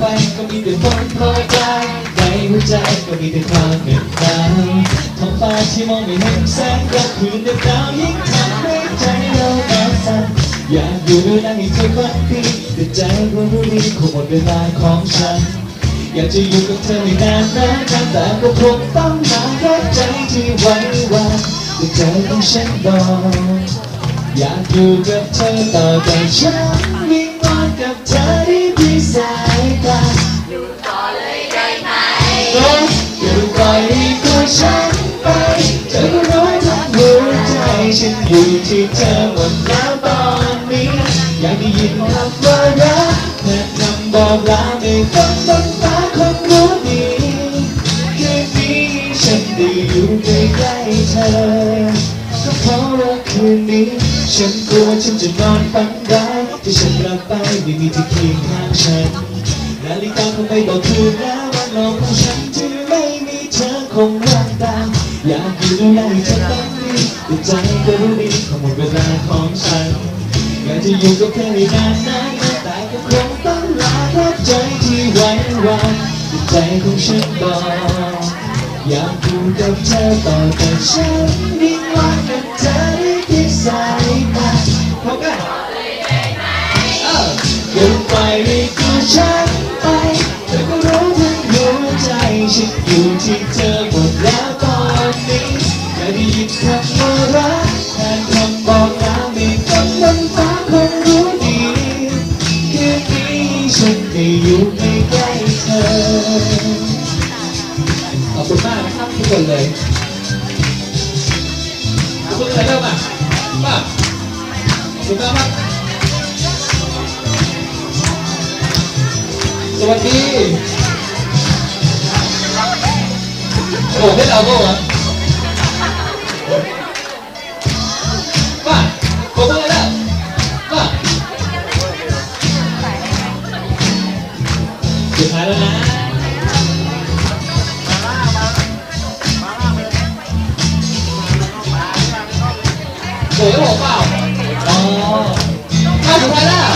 ไปก็มีแต่ฝนโปรยปลายในหัวใจก็มีแต่ความเหน็บหนาวท้องฟ้าที่มองไม่เห็นแสงกลางคืนเด็กดาวยิ่งทำให้ใจเราหนาวสั่นอยากอยู่ดูนั่งให้เธอฝันดีแต่ใจก็รู้ดีคงหมดเวลาของฉัน อยากจะอยู่กับเธอไม่นานนะแต่ก็คงต้องมาราะใจที่ไว้วันแต่ใจของฉันบอกอยากอยู่กับเธอต่อแต่ฉันวิงวอนกับเธอ ก็อย่าปล่อยให้ตัวฉันไปเธอก็รู้ทั้งหัวใจฉันอยู่ที่เธอหมดแล้วตอนนี้ อยากได้ยินคำว่ารักแค่คำบอกลาไม่ต้องบนฟ้าคงรู้ดีคืนนี้ฉันได้อยู่ใกล้ๆเธอก็เพราะว่าคืนนี้ฉันกลัวฉันจะนอนฝันร้ายที่ฉันหลับไปไม่มีที่เคียงข้างฉันนาฬิกาคงไม่บอกคืนแล้วว่าโลกของฉันที่ไม่มีเธอคงว่างเปล่าอยากอยู่ดูแลให้เธอต้องดีแต่ใจก็รู้ดีขอหมดเวลาของฉันอยากจะอยู่กับเธอให้นานนานแต่ก็คงต้องลาเพราะใจที่ไหววางใจของฉันบอกอยากอยู่กับเธอต่อแต่ฉันวิงวอนกับเธอ อยู่ที่เธอหมดแล้วตอนนี้อยากได้ยินคำว่ารักแทนคำบอกลาไม่ต้องบนฟ้าคงรู้ดีคืนนี้ฉันได้อยู่ใกล้เธอ ขอบคุณมากนะครับทุกคนเลยทุกคนเลยเริ่มอะมาขอบคุณมากครับสวัสดี โอ้ให้เราก็วะมาขอบคุณเลยนะมาสุดท้ายแล้วนะโอ้ยบอกเปล่าอ๋อมาสุดท้ายแล้ว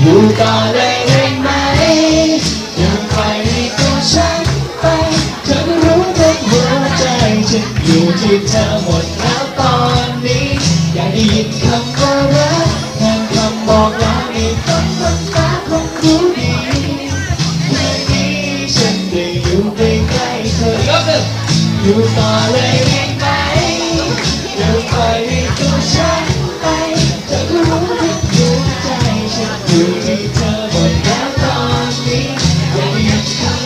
อยู่ต่อเลย นอยู่ที่เธอหมดแล้วตอนนี้ อยากได้ยินคำว่ารักแทนคำบอกลาไม่ต้องบนฟ้าคงรู้ดีคืนนี้ฉันได้อยู่ใกล้ๆเธออีกรออยู่ต่อเลยได้ไหมอย่าปล่อยให้ตัวฉันไปเธอก็รู้ทั้งหัวใจฉันอยู่ที่เธอหมดแล้วตอนนี้อยากได้ยินคำ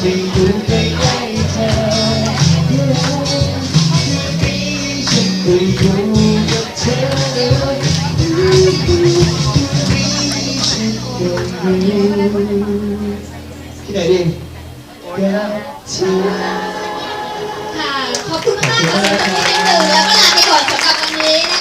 ฉันได้อยู่ใกล้ๆเธอคืนนี้ฉันได้อยู่กับเธอที่ไหนดีกับเธอ ค่ะ ขอบคุณมากๆค่ะสำหรับที่ได้หนึ่งแล้วก็ลาไปก่อนสำหรับวันนี้นะคะโอกาสหน้าเราเจอกันสวัสดีค่ะ